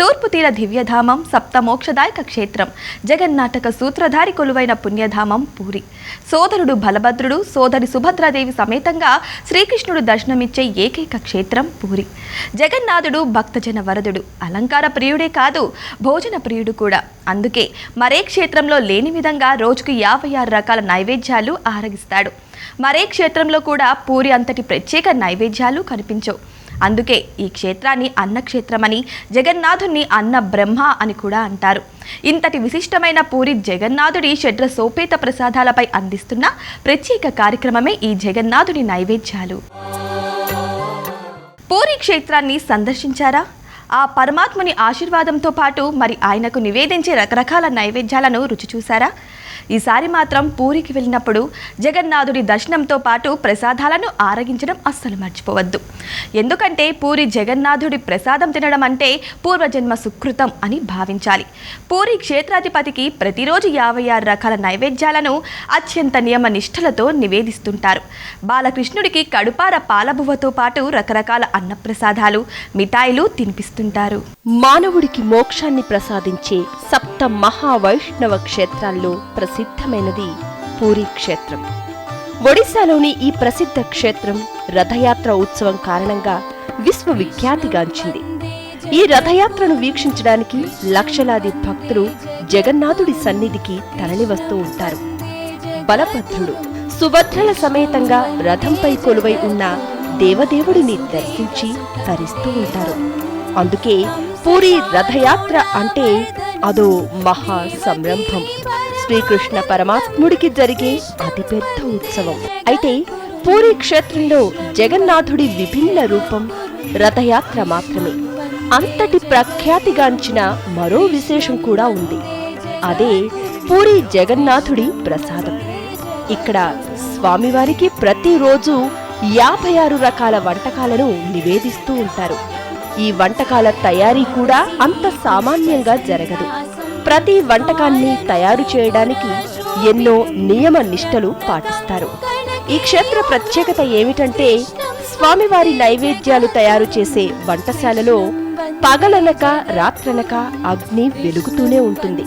తూర్పు తీర దివ్యధామం సప్తమోక్షదాయక క్షేత్రం జగన్నాటక సూత్రధారి కొలువైన పుణ్యధామం పూరి. సోదరుడు బలభద్రుడు సోదరి సుభద్రాదేవి సమేతంగా శ్రీకృష్ణుడు దర్శనమిచ్చే ఏకైక క్షేత్రం పూరి. జగన్నాథుడు భక్తజన వరదుడు అలంకార ప్రియుడే కాదు భోజన ప్రియుడు కూడా. అందుకే మరే క్షేత్రంలో లేని విధంగా రోజుకు యాభై ఆరు రకాల నైవేద్యాలు ఆరగిస్తాడు. మరే క్షేత్రంలో కూడా పూరి అంతటి ప్రత్యేక నైవేద్యాలు కనిపించవు. అందుకే ఈ క్షేత్రాన్ని అన్నక్షేత్రమని జగన్నాథుణ్ణి అన్న బ్రహ్మ అని కూడా అంటారు. ఇంతటి విశిష్టమైన పూరి జగన్నాథుడి షడ్ర సోపేత ప్రసాదాలపై అందిస్తున్న ప్రత్యేక కార్యక్రమమే ఈ జగన్నాథుడి నైవేద్యాలు. పూరి క్షేత్రాన్ని సందర్శించారా? ఆ పరమాత్ముని ఆశీర్వాదంతో పాటు మరి ఆయనకు నివేదించే రకరకాల నైవేద్యాలను రుచి చూసారా ఈసారి మాత్రం పూరికి వెళ్ళినప్పుడు జగన్నాథుడి దర్శనంతో పాటు ప్రసాదాలను ఆరగించడం అస్సలు మర్చిపోవద్దు. ఎందుకంటే పూరి జగన్నాథుడి ప్రసాదం తినడం అంటే పూర్వజన్మ సుకృతం అని భావించాలి. పూరి క్షేత్రాధిపతికి ప్రతిరోజు యాభై ఆరు రకాల నైవేద్యాలను అత్యంత నియమ నిష్ఠలతో నివేదిస్తుంటారు. బాలకృష్ణుడికి కడుపార పాలబువ్వతో పాటు రకరకాల అన్నప్రసాదాలు మిఠాయిలు తినిపిస్తుంటారు. మానవుడికి మోక్షాన్ని ప్రసాదించే సప్త మహావైష్ణవ క్షేత్రాల్లో ప్రసిద్ధమైనది పూరి క్షేత్రం. ఒడిశాలోని ఈ ప్రసిద్ధ క్షేత్రం రథయాత్ర ఉత్సవం కారణంగా విశ్వవిఖ్యాతిగాంచింది. ఈ రథయాత్రను వీక్షించడానికి లక్షలాది భక్తులు జగన్నాథుడి సన్నిధికి తరలివస్తూ ఉంటారు. బలభద్రుడు సుభద్రల సమేతంగా రథంపై కొలువై ఉన్న దేవదేవుడిని దర్శించి తరిస్తూ ఉంటారు. అందుకే పూరి రథయాత్ర అంటే అదో మహా సంరంభం. శ్రీకృష్ణ పరమాత్ముడికి జరిగే అతిపెద్ద ఉత్సవం. అయితే పూరి క్షేత్రంలో జగన్నాథుడి విభిన్న రూపం రథయాత్ర మాత్రమే. అంతటి ప్రఖ్యాతిగాంచిన మరో విశేషం కూడా ఉంది. అదే పూరి జగన్నాథుడి ప్రసాదం. ఇక్కడ స్వామివారికి ప్రతిరోజు యాభై ఆరు రకాల వంటకాలను నివేదిస్తూ ఉంటారు. ఈ వంటకాల తయారీ కూడా అంత సామాన్యంగా జరగదు. ప్రతి వంటకాన్ని తయారు చేయడానికి ఎన్నో నియమ నిష్టలు పాటిస్తారు. ఈ క్షేత్ర ప్రత్యేకత ఏమిటంటే స్వామివారి నైవేద్యాలు తయారు చేసే వంటశాలలో పగలనక రాత్రనక అగ్ని వెలుగుతూనే ఉంటుంది.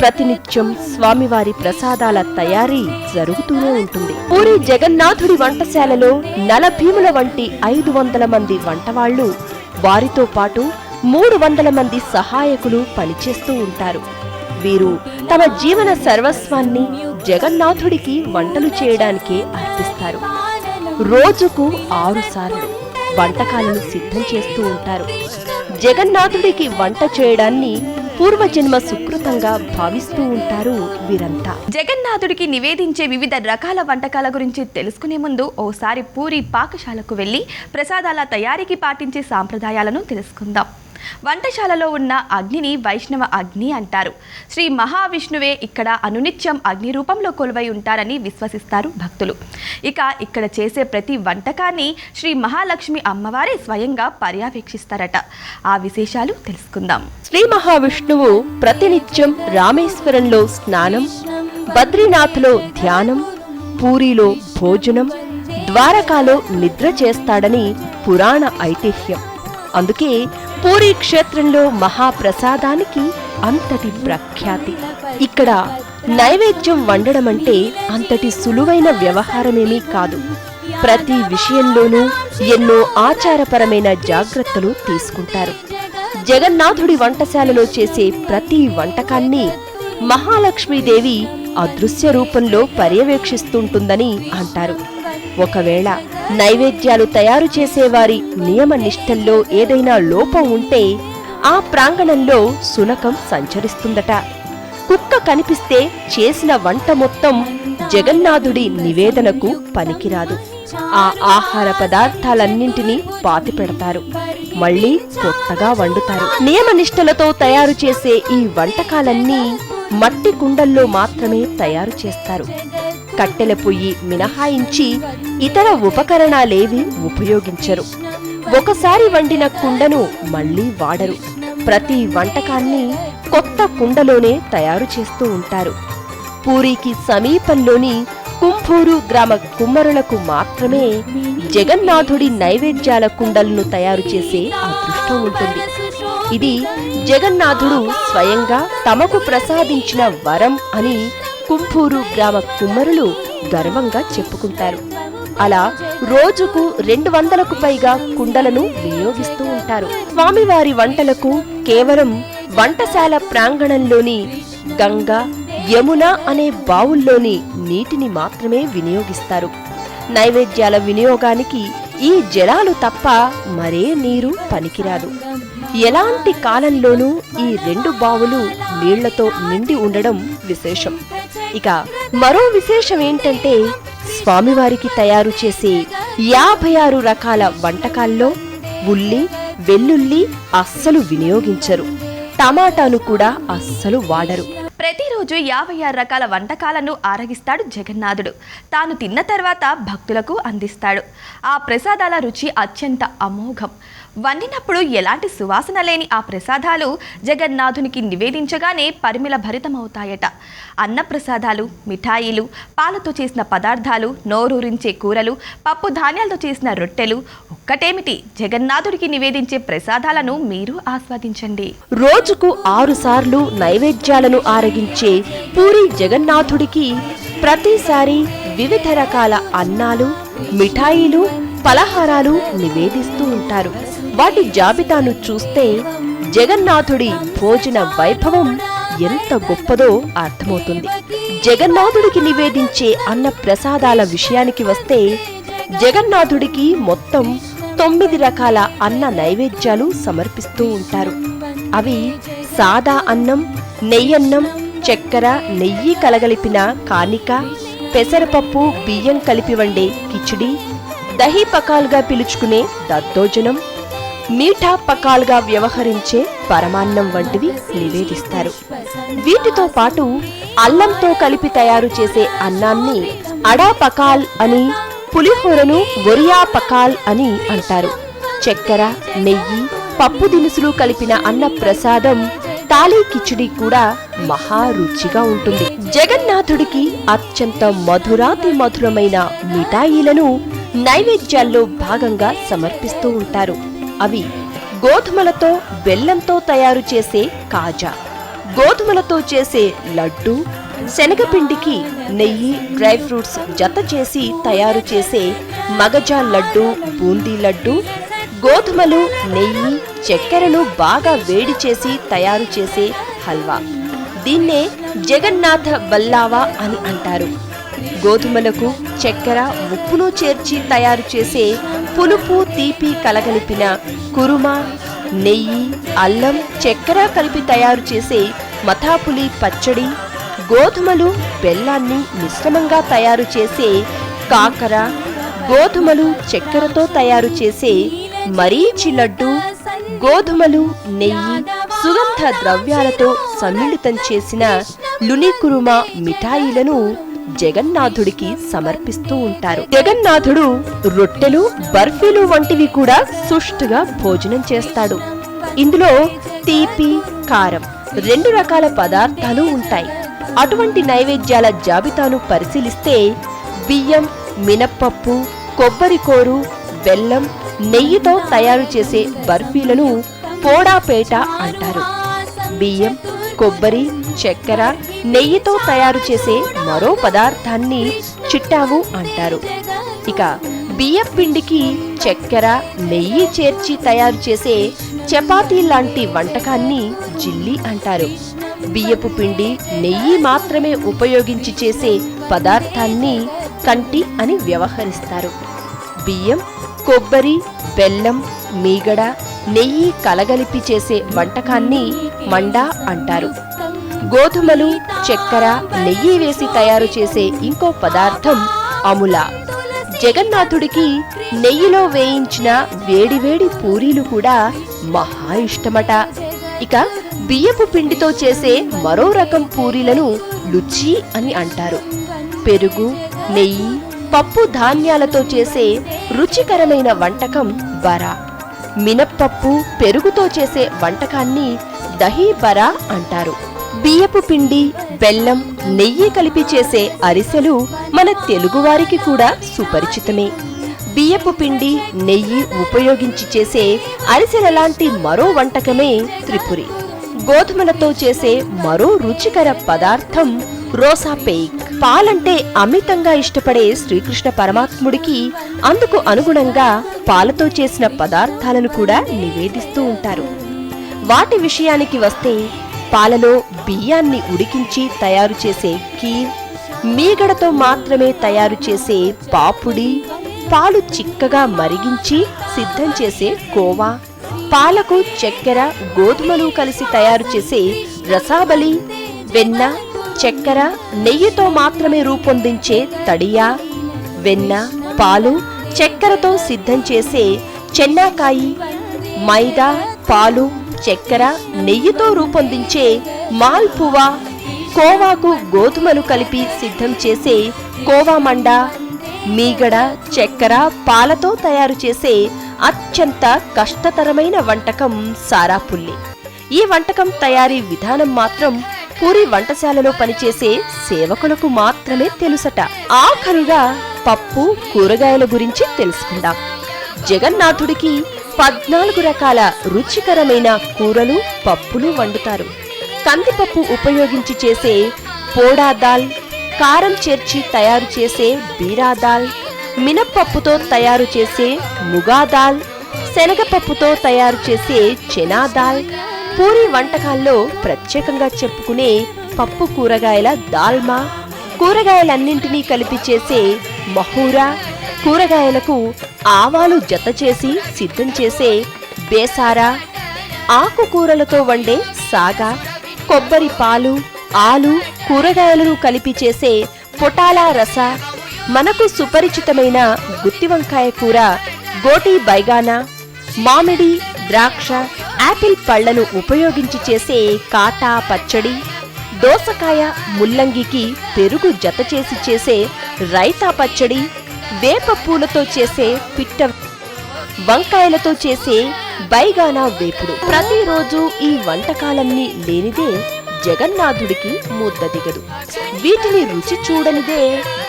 ప్రతినిత్యం స్వామివారి ప్రసాదాల తయారీ జరుగుతూనే ఉంటుంది. పూరి జగన్నాథుడి వంటశాలలో నలభీముల వంటి ఐదు వందల మంది వంటవాళ్ళు వారితో పాటు మూడు వందల మంది సహాయకులు పనిచేస్తూ ఉంటారు. వీరు తమ జీవన సర్వస్వాన్ని జగన్నాథుడికి వంటలు చేయడానికే అర్పిస్తారు. రోజుకు ఆరు సార్లు వంటకాలను సిద్ధం చేస్తూ ఉంటారు. జగన్నాథుడికి వంట చేయడాన్ని పూర్వజన్మ సుకృతంగా భావిస్తూ ఉంటారు వీరంతా. జగన్నాథుడికి నివేదించే వివిధ రకాల వంటకాల గురించి తెలుసుకునే ముందు ఓసారి పూరి పాకశాలకు వెళ్ళి ప్రసాదాల తయారీకి పాటించే సాంప్రదాయాలను తెలుసుకుందాం. వంటశాలలో ఉన్న అగ్నిని వైష్ణవ అగ్ని అంటారు. శ్రీ మహావిష్ణువే ఇక్కడ అనునిత్యం అగ్ని రూపంలో కొలువై ఉంటారని విశ్వసిస్తారు భక్తులు. ఇక ఇక్కడ చేసే ప్రతి వంటకాన్ని శ్రీ మహాలక్ష్మి అమ్మవారే స్వయంగా పర్యవేక్షిస్తారట. ఆ విశేషాలు తెలుసుకుందాం. శ్రీ మహావిష్ణువు ప్రతినిత్యం రామేశ్వరంలో స్నానం బద్రీనాథ్లో ధ్యానం పూరిలో భోజనం ద్వారకాలో నిద్ర చేస్తాడని పురాణ ఐతిహ్యం. అందుకే పూరీ క్షేత్రంలో మహాప్రసాదానికి అంతటి ప్రఖ్యాతి. ఇక్కడ నైవేద్యం వండడం అంటే అంతటి సులువైన వ్యవహారమేమీ కాదు. ప్రతి విషయంలోనూ ఎన్నో ఆచారపరమైన జాగ్రత్తలు తీసుకుంటారు. జగన్నాథుడి వంటశాలలో చేసే ప్రతి వంటకాన్ని మహాలక్ష్మీదేవి అదృశ్య రూపంలో పర్యవేక్షిస్తుంటుందని అంటారు. ఒకవేళ నైవేద్యాలు తయారు చేసేవారి నియమ నిష్టల్లో ఏదైనా లోపం ఉంటే ఆ ప్రాంగణంలో సునకం సంచరిస్తుందట. కుక్క కనిపిస్తే చేసిన వంట మొత్తం జగన్నాథుడి నివేదనకు పనికిరాదు. ఆ ఆహార పదార్థాలన్నింటినీ పాతిపెడతారు మళ్ళీ కొత్తగా వండుతారు. నియమనిష్టలతో తయారు చేసే ఈ వంటకాలన్నీ మట్టి కుండల్లో మాత్రమే తయారు చేస్తారు. కట్టెల పొయ్యి మినహాయించి ఇతర ఉపకరణాలేవి ఉపయోగించరు. ఒకసారి వండిన కుండను మళ్ళీ వాడరు. ప్రతి వంటకాన్ని కొత్త కుండలోనే తయారు చేస్తూ ఉంటారు. పూరికి సమీపంలోని కుంభూరు గ్రామ కుమ్మరులకు మాత్రమే జగన్నాథుడి నైవేద్యాల కుండలను తయారు చేసే అదృష్టం ఉంటుంది. ఇది జగన్నాథుడు స్వయంగా తమకు ప్రసాదించిన వరం అని కుంభూరు గ్రామ కుమ్మరులు గర్వంగా చెప్పుకుంటారు. అలా రోజుకు రెండు వందలకు పైగా కుండలను వినియోగిస్తూ ఉంటారు. స్వామివారి వంటలకు కేవలం వంటశాల ప్రాంగణంలోని గంగా యమున అనే బావుల్లోని నీటిని మాత్రమే వినియోగిస్తారు. నైవేద్యాల వినియోగానికి ఈ జలాలు తప్ప మరే నీరు పనికిరాదు. ఎలాంటి కాలంలోనూ ఈ రెండు బావులు నీళ్ళతో నిండి ఉండడం విశేషం. ఇక మరో విశేషం ఏంటంటే స్వామివారికి తయారు చేసే యాభై ఆరు రకాల వంటకాల్లో ఉల్లి వెల్లుల్లి అస్సలు వినియోగించరు. టమాటాను కూడా అస్సలు వాడరు. ప్రతిరోజు యాభై ఆరు రకాల వంటకాలను ఆరగిస్తాడు జగన్నాథుడు. తాను తిన్న తర్వాత భక్తులకు అందిస్తాడు. ఆ ప్రసాదాల రుచి అత్యంత అమోఘం. వండినప్పుడు ఎలాంటి సువాసన లేని ఆ ప్రసాదాలు జగన్నాథునికి నివేదించగానే పరిమిళ భరితమవుతాయట అన్న ప్రసాదాలు మిఠాయిలు పాలతో చేసిన పదార్థాలు నోరూరించే కూరలు పప్పు ధాన్యాలతో చేసిన రొట్టెలు ఒక్కటేమిటి? జగన్నాథుడికి నివేదించే ప్రసాదాలను మీరు ఆస్వాదించండి. రోజుకు ఆరు సార్లు నైవేద్యాలను ఆరగించే పూరి జగన్నాథుడికి ప్రతిసారి వివిధ రకాల అన్నాలు మిఠాయిలు పలహారాలు నివేదిస్తూ ఉంటారు. వాటి జాబితాను చూస్తే జగన్నాథుడి భోజన వైభవం ఎంత గొప్పదో అర్థమవుతుంది. జగన్నాథుడికి నివేదించే అన్న ప్రసాదాల విషయానికి వస్తే జగన్నాథుడికి మొత్తం తొమ్మిది రకాల అన్న నైవేద్యాలు సమర్పిస్తూ ఉంటారు. అవి సాదా అన్నం నెయ్యన్నం చక్కెర నెయ్యి కలగలిపిన కానిక పెసరపప్పు బియ్యం కలిపి వండే కిచిడి దహీ పకాలుగా పిలుచుకునే దద్దోజనం మీఠా పకాల్గా వ్యవహరించే పరమాన్నం వంటివి నివేదిస్తారు. వీటితో పాటు అల్లంతో కలిపి తయారు చేసే అన్నాన్ని అడా పకాల్ అని పులిహోరను ఒరియా పకాల్ అని అంటారు. చక్కెర నెయ్యి పప్పు దినుసులు కలిపిన అన్న ప్రసాదం తాళీ కిచిడి కూడా మహా రుచిగా ఉంటుంది. జగన్నాథుడికి అత్యంత మధురాతి మధురమైన మిఠాయిలను నైవేద్యాల్లో భాగంగా సమర్పిస్తూ ఉంటారు. అవి గోధుమలతో బెల్లంతో తయారు చేసే కాజా. గోధుమలతో చేసే లడ్డు శనగపిండికి నెయ్యి డ్రై ఫ్రూట్స్ జత చేసి తయారు చేసే మగజా లడ్డు బూందీ లడ్డు గోధుమలు నెయ్యి చక్కెరను బాగా వేడి చేసి తయారు చేసే హల్వా. దీన్నే జగన్నాథ బల్లావా అని అంటారు. గోధుమలకు చక్కెర ఉప్పును చేర్చి తయారు చేసే పులుపు తీపి కలగలిపిన కురుమా నెయ్యి అల్లం చక్కెర కలిపి తయారు చేసే మథాపులి పచ్చడి గోధుమలు బెల్లాన్ని మిశ్రమంగా తయారు చేసే కాకర గోధుమలు చక్కెరతో తయారు చేసే మరీచి లడ్డు గోధుమలు నెయ్యి సుగంధ ద్రవ్యాలతో సమ్మిళితం చేసిన లునికురుమ మిఠాయిలను జగన్నాథుడికి సమర్పిస్తూ ఉంటారు. జగన్నాథుడు రొట్టెలు బర్ఫీలు వంటివి కూడా సుష్టుగా భోజనం చేస్తాడు. ఇందులో తీపి కారం రెండు రకాల పదార్థాలు ఉంటాయి. అటువంటి నైవేద్యాల జాబితాను పరిశీలిస్తే బియ్యం మినప్పప్పు కొబ్బరికోరు బెల్లం నెయ్యితో తయారు చేసే బర్ఫీలను పోడాపేట అంటారు. బియ్యం కొబ్బరి చక్కెర నెయ్యితో తయారు చేసే మరో పదార్థాన్ని చిట్టావు అంటారు. ఇక బియ్యం పిండికి చక్కెర నెయ్యి చేర్చి తయారు చేసే చపాతీ లాంటి వంటకాన్ని జిల్లి అంటారు. బియ్యపు పిండి నెయ్యి మాత్రమే ఉపయోగించి చేసే పదార్థాన్ని కంటి అని వ్యవహరిస్తారు. బియ్యం కొబ్బరి బెల్లం మీగడ నెయ్యి కలగలిపి చేసే వంటకాన్ని మండా అంటారు. గోధుమలు చక్కెర నెయ్యి వేసి తయారు చేసే ఇంకో పదార్థం అముల. జగన్నాథుడికి నెయ్యిలో వేయించిన వేడివేడి పూరీలు కూడా మహా ఇష్టమట. ఇక బియ్యపు పిండితో చేసే మరో రకం పూరీలను లుచి అని అంటారు. పెరుగు నెయ్యి పప్పు ధాన్యాలతో చేసే రుచికరమైన వంటకం బరా మినప్పప్పు పెరుగుతో చేసే వంటకాన్ని దహీ బరా అంటారు. బియ్యపు పిండి బెల్లం నెయ్యి కలిపి చేసే అరిసెలు మన తెలుగువారికి కూడా సుపరిచితమే. బియ్యపు పిండి నెయ్యి ఉపయోగించి చేసే అరిసెల లాంటి మరో వంటకమే త్రిపురి. గోధుమలతో చేసే మరో రుచికర పదార్థం రోసా పేక్. పాలంటే అమితంగా ఇష్టపడే శ్రీకృష్ణ పరమాత్ముడికి అందుకు అనుగుణంగా పాలతో చేసిన పదార్థాలను కూడా నివేదిస్తూ ఉంటారు. వాటి విషయానికి వస్తే పాలలో బియ్యాన్ని ఉడికించి తయారు చేసే కీర్ మీగడతో మాత్రమే తయారు చేసే పాపుడి పాలు చిక్కగా మరిగించి సిద్ధం చేసే కోవా పాలకు చక్కెర గోధుమలు కలిసి తయారు చేసే రసాబలి వెన్న చక్కెర నెయ్యితో మాత్రమే రూపొందించే తడియా వెన్న పాలు చక్కెరతో సిద్ధం చేసే చెన్నాకాయి మైదా పాలు చక్కెర నెయ్యితో రూపొందించే మాల్పువా కోవాకు గోధుమలు కలిపి సిద్ధం చేసే కోవా మండ మీగడ చక్కెర పాలతో తయారు చేసే అత్యంత కష్టతరమైన వంటకం సారాపుల్లి ఈ వంటకం తయారీ విధానం మాత్రం పూరి వంటశాలలో పనిచేసే సేవకులకు మాత్రమే తెలుసట. ఆఖరుగా పప్పు కూరగాయల గురించి తెలుసుకుందాం. జగన్నాథుడికి పద్నాలుగు రకాల రుచికరమైన కూరలు పప్పులు వండుతారు. కందిపప్పు ఉపయోగించి చేసే పోడా దాల్ కారం చేర్చి తయారు చేసే బీరా దాల్ మినప్పప్పుతో తయారు చేసే ముగా దాల్ శనగపప్పుతో తయారు చేసే చెనా దాల్ పూరి వంటకాల్లో ప్రత్యేకంగా చెప్పుకునే పప్పు కూరగాయల దాల్మా కూరగాయలన్నింటినీ కలిపి చేసే మహూరా కూరగాయలకు ఆవాలు జత చేసి సిద్ధం చేసే బేసారా ఆకుకూరలతో వండే సాగా కొబ్బరి పాలు ఆలు కూరగాయలను కలిపి చేసే పొటాలా రస మనకు సుపరిచితమైన గుత్తి వంకాయ కూర గోటి బైగానా మామిడి ద్రాక్ష యాపిల్ పళ్ళను ఉపయోగించి చేసే కాటా పచ్చడి దోసకాయ ముల్లంగికి పెరుగు జత చేసి చేసే రైతా పచ్చడి వేప పూలతో చేసే పిట్ట వంకాయలతో చేసే బైగానా వేపుడు. ప్రతిరోజు ఈ వంటకాలన్నీ లేనిదే జగన్నాథుడికి ముద్ద దిగదు. వీటిని రుచి చూడనిదే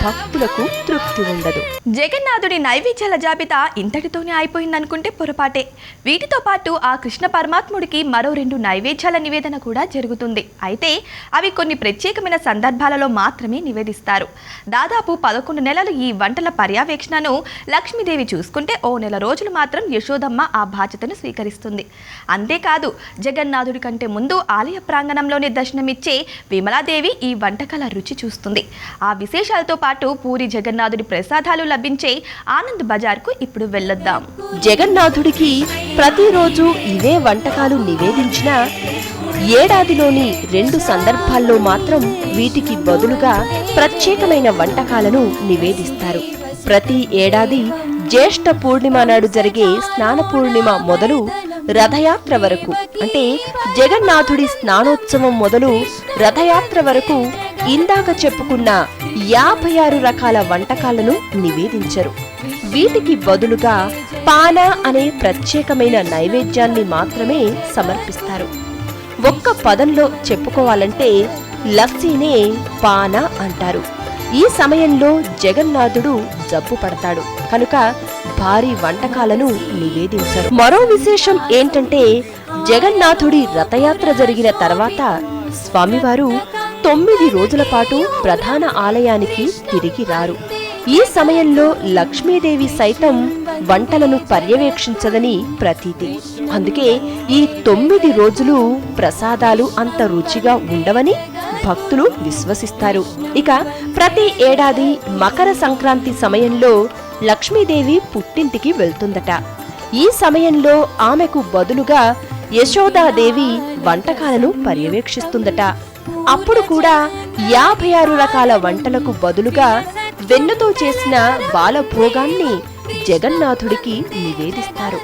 భక్తులకు తృప్తి ఉండదు. జగన్నాథుడి నైవేద్యాల జాబితా ఇంతటితోనే అయిపోయిందనుకుంటే పొరపాటే. వీటితో పాటు ఆ కృష్ణ పరమాత్ముడికి మరో రెండు నైవేద్యాల నివేదన కూడా జరుగుతుంది. అయితే అవి కొన్ని ప్రత్యేకమైన సందర్భాలలో మాత్రమే నివేదిస్తారు. దాదాపు పదకొండు నెలలు ఈ వంటల పర్యవేక్షణను లక్ష్మీదేవి చూసుకుంటే ఓ నెల రోజులు మాత్రం యశోదమ్మ ఆ బాధ్యతను స్వీకరిస్తుంది. అంతేకాదు జగన్నాథుడి కంటే ముందు ఆలయ ప్రాంగణంలోని దర్శనమిచ్చే విమలాదేవి ఈ వంటకాల రుచి చూస్తుంది. ఆ విశేషాలతో పాటు పూరి జగన్నాథుడి ప్రసాదాలు లభించే ఆనంద్ బజార్కు ఇప్పుడు వెళ్ళొద్దాం. జగన్నాథుడికి ప్రతిరోజు ఇవే వంటకాలు నివేదించిన ఏడాదిలోని రెండు సందర్భాల్లో మాత్రం వీటికి బదులుగా ప్రత్యేకమైన వంటకాలను నివేదిస్తారు. ప్రతి ఏడాది జ్యేష్ఠ పూర్ణిమ నాడు జరిగే స్నాన పూర్ణిమ మొదలు రథయాత్ర వరకు. అంటే జగన్నాథుడి స్నానోత్సవం మొదలు రథయాత్ర వరకు ఇందాక చెప్పుకున్న యాభై ఆరు రకాల వంటకాలను నివేదించరు. వీటికి బదులుగా పానా అనే ప్రత్యేకమైన నైవేద్యాన్ని మాత్రమే సమర్పిస్తారు. ఒక్క పదంలో చెప్పుకోవాలంటే లస్సీనే పాన అంటారు. ఈ సమయంలో జగన్నాథుడు జబ్బు పడతాడు. కనుక భారీ వంటకాలను నివేదించారు. మరో విశేషం ఏంటంటే జగన్నాథుడి రథయాత్ర జరిగిన తర్వాత స్వామివారు తొమ్మిది రోజుల పాటు ప్రధాన ఆలయానికి తిరిగి రారు. ఈ సమయంలో లక్ష్మీదేవి సైతం వంటలను పర్యవేక్షించదని ప్రతీతి. అందుకే ఈ తొమ్మిది రోజులు ప్రసాదాలు అంత రుచిగా ఉండవని భక్తులు విశ్వసిస్తారు. ఇక ప్రతి ఏడాది మకర సంక్రాంతి సమయంలో లక్ష్మీదేవి పుట్టింటికి వెళ్తుందట. ఈ సమయంలో ఆమెకు బదులుగా యశోదాదేవి వంటకాలను పర్యవేక్షిస్తుందట. అప్పుడు కూడా యాభై ఆరు రకాల వంటలకు బదులుగా వెన్నతో చేసిన బాలభోగాన్ని జగన్నాథుడికి నివేదిస్తారు.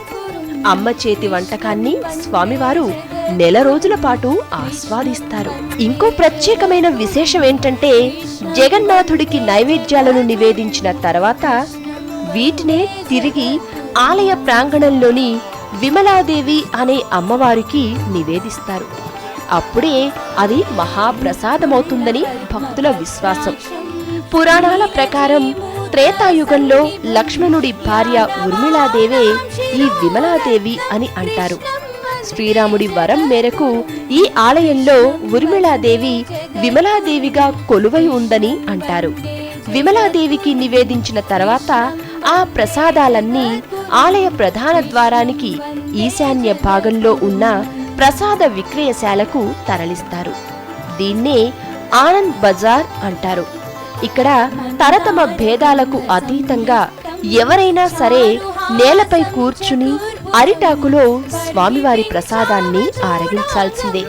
అమ్మ చేతి వంటకాన్ని స్వామివారు నెల రోజుల పాటు ఆస్వాదిస్తారు. ఇంకో ప్రత్యేకమైన విశేషం ఏంటంటే జగన్నాథుడికి నైవేద్యాలను నివేదించిన తర్వాత వీటినే తిరిగి ఆలయ ప్రాంగణంలోని విమలాదేవి అనే అమ్మవారికి నివేదిస్తారు. అప్పుడే అది మహాప్రసాదమవుతుందని భక్తుల విశ్వాసం. పురాణాల ప్రకారం త్రేతాయుగంలో లక్ష్మణుడి భార్య ఉర్మిళాదేవే ఈ విమలాదేవి అని అంటారు. శ్రీరాముడి వరం మేరకు ఈ ఆలయంలో ఉర్మిళాదేవి విమలాదేవిగా కొలువై ఉందని అంటారు. విమలాదేవికి నివేదించిన తర్వాత ఆ ప్రసాదాలన్నీ ఆలయ ప్రధాన ద్వారానికి ఈశాన్య భాగంలో ఉన్న ప్రసాద విక్రయశాలకు తరలిస్తారు. దీన్నే ఆనంద్ బజార్ అంటారు. ఇక్కడ తరతమ భేదాలకు అతీతంగా ఎవరైనా సరే నేలపై కూర్చుని అరిటాకులో స్వామివారి ప్రసాదాన్ని ఆరగించాల్సిందే.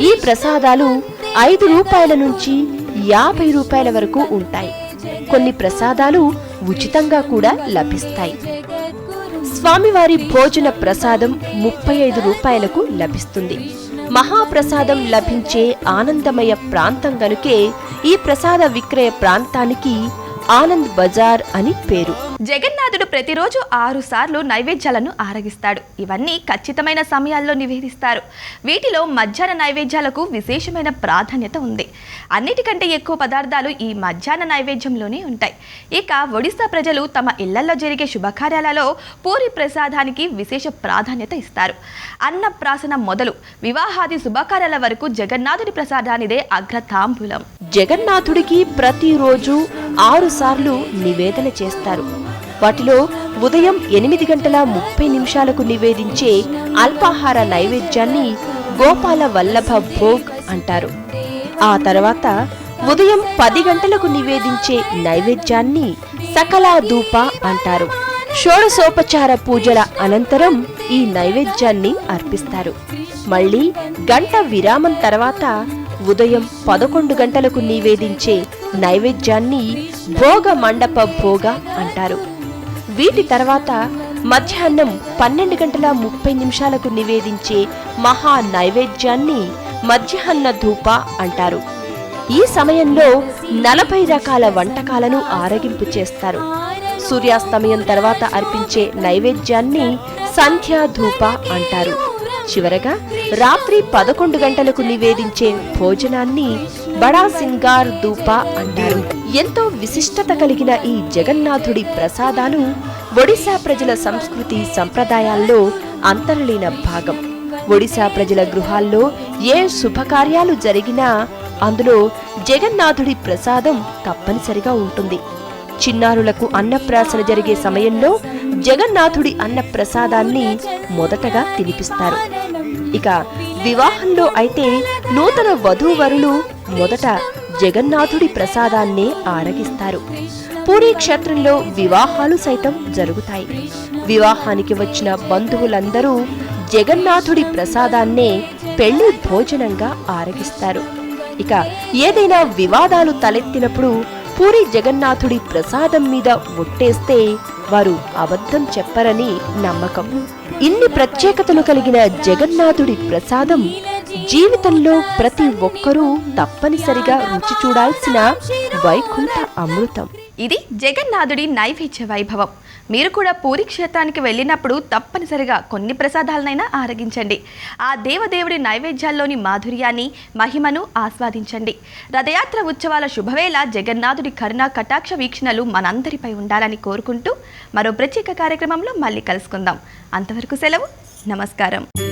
ఈ ప్రసాదాలు ఐదు రూపాయల నుంచి యాభై రూపాయల వరకు ఉంటాయి. కొన్ని ప్రసాదాలు ఉచితంగా కూడా లభిస్తాయి. స్వామివారి భోజన ప్రసాదం ముప్పై ఐదు రూపాయలకు లభిస్తుంది. మహాప్రసాదం లభించే ఆనందమయ ప్రాంతం గనుకే ఈ ప్రసాద విక్రయ ప్రాంతానికి ఆనంద్ బజార్ అని పేరు. జగన్నాథుడు ప్రతిరోజు ఆరు సార్లు నైవేద్యాలను ఆరగిస్తాడు. ఇవన్నీ ఖచ్చితమైన సమయాల్లో నివేదిస్తారు. వీటిలో మధ్యాహ్న నైవేద్యాలకు విశేషమైన ప్రాధాన్యత ఉంది. అన్నిటికంటే ఎక్కువ పదార్థాలు ఈ మధ్యాహ్న నైవేద్యంలోనే ఉంటాయి. ఇక ఒడిశా ప్రజలు తమ ఇళ్ళలో జరిగే శుభకార్యాలలో పూరి ప్రసాదానికి విశేష ప్రాధాన్యత ఇస్తారు. అన్నప్రాసన మొదలు వివాహాది శుభకార్యాల వరకు జగన్నాథుడి ప్రసాదానిదే అగ్రతాంబూలం. జగన్నాథుడికి ప్రతిరోజు ఆరు సార్లు నివేదన చేస్తారు. వాటిలో ఉదయం ఎనిమిది గంటల ముప్పై నిమిషాలకు నివేదించే అల్పాహార నైవేద్యాన్ని గోపాల వల్లభ భోగ్ అంటారు. ఆ తర్వాత ఉదయం పది గంటలకు నివేదించే నైవేద్యాన్ని సకలా ధూప అంటారు. షోడశోపచార పూజల అనంతరం ఈ నైవేద్యాన్ని అర్పిస్తారు. మళ్ళీ గంట విరామం తర్వాత ఉదయం పదకొండు గంటలకు నివేదించే నైవేద్యాన్ని భోగ మండప భోగ అంటారు. వీటి తర్వాత మధ్యాహ్నం పన్నెండు గంటల ముప్పై నిమిషాలకు నివేదించే మహా నైవేద్యాన్ని మధ్యాహ్న ధూప అంటారు. ఈ సమయంలో నలభై రకాల వంటకాలను ఆరగింపు చేస్తారు. సూర్యాస్తమయం తర్వాత అర్పించే నైవేద్యాన్ని సంధ్యా ధూప అంటారు. చివరగా రాత్రి పదకొండు గంటలకు నివేదించే భోజనాన్ని బడా సింగార్ ధూప అంటారు. ఎంతో విశిష్టత కలిగిన ఈ జగన్నాథుడి ప్రసాదాలు ఒడిశా ప్రజల సంస్కృతి సంప్రదాయాల్లో అంతర్లీన భాగం. ఒడిశా ప్రజల గృహాల్లో ఏ శుభకార్యాలు జరిగినా అందులో జగన్నాథుడి ప్రసాదం తప్పనిసరిగా ఉంటుంది. చిన్నారులకు అన్నప్రాసన జరిగే సమయంలో జగన్నాథుడి అన్న ప్రసాదాన్ని మొదటగా తినిపిస్తారు. ఇక వివాహంలో అయితే నూతన వధూవరులు మొదట జగన్నాథుడి ప్రసాదాన్నే ఆరగిస్తారు. పూరీ క్షేత్రంలో వివాహాలు సైతం జరుగుతాయి. వివాహానికి వచ్చిన బంధువులందరూ జగన్నాథుడి ప్రసాదాన్నే పెళ్ళి భోజనంగా ఆరగిస్తారు. ఇక ఏదైనా వివాదాలు తలెత్తినప్పుడు పూరి జగన్నాథుడి ప్రసాదం మీద ఒట్టేస్తే వారు అబద్ధం చెప్పరని నమ్మకం. ఇన్ని ప్రత్యేకతలు కలిగిన జగన్నాథుడి ప్రసాదం జీవితంలో ప్రతి ఒక్కరూ తప్పనిసరిగా రుచి చూడాల్సిన వైకుంఠ అమృతం. ఇది జగన్నాథుడి నైవేద్య వైభవం. మీరు కూడా పూరి క్షేత్రానికి వెళ్ళినప్పుడు తప్పనిసరిగా కొన్ని ప్రసాదాలనైనా ఆరగించండి. ఆ దేవదేవుడి నైవేద్యాల్లోని మాధుర్యాన్ని మహిమను ఆస్వాదించండి. రథయాత్ర ఉత్సవాల శుభవేళ జగన్నాథుడి కరుణా కటాక్ష వీక్షణలు మనందరిపై ఉండాలని కోరుకుంటూ మరో ప్రత్యేక కార్యక్రమంలో మళ్ళీ కలుసుకుందాం. అంతవరకు సెలవు. నమస్కారం.